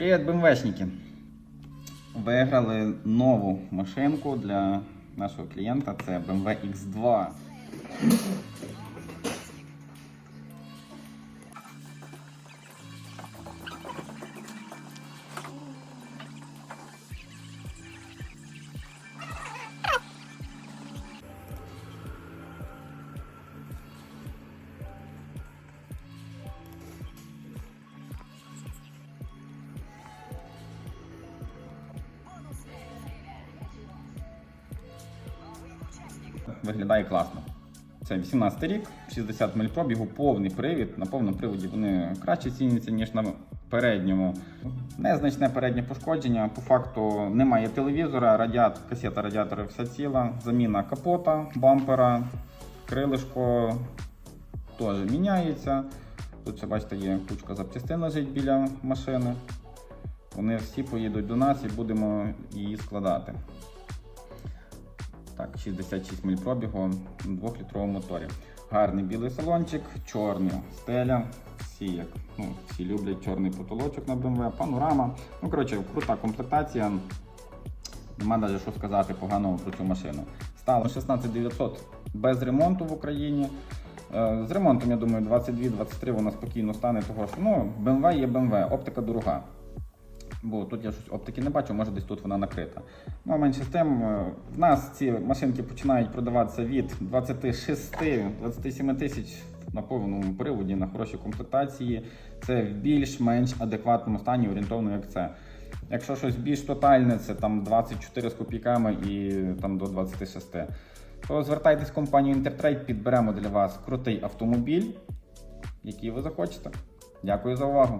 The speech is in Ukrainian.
Привіт, БМВшники! Виграли нову машинку для нашого клієнта. Це BMW X2. Виглядає класно. Це 18 рік, 60 миль пробігу, повний привід. На повному приводі вони краще ціняться, ніж на передньому. Незначне переднє пошкодження. По факту немає телевізора, радіат, касета радіатора вся ціла, заміна капота, бампера, крилишко теж міняється. Тут ще бачите, є кучка запчастин лежить біля машини. Вони всі поїдуть до нас і будемо її складати. Так, 66 миль пробігу на 2-літровому моторі. Гарний білий салончик, чорний стеля. Всі, як, ну, всі люблять чорний потолочок на BMW, панорама. Ну, коротше, крута комплектація. Нема навіть що сказати поганого про цю машину. Стало 16900 без ремонту в Україні. Е, З ремонтом, я думаю, 22-23 вона спокійно стане, того що ну, BMW є BMW, оптика дорога. Бо тут я щось оптики не бачу, може десь тут вона накрита. Ну, менше з тим, е, в нас ці машинки починають продаватися від 26-27 тисяч на повному приводі, на хорошій комплектації. Це в більш-менш адекватному стані, орієнтовно як це. Якщо щось більш тотальне, це там 24 з копійками і там до 26. То звертайтесь в компанію Intertrade, підберемо для вас крутий автомобіль, який ви захочете. Дякую за увагу.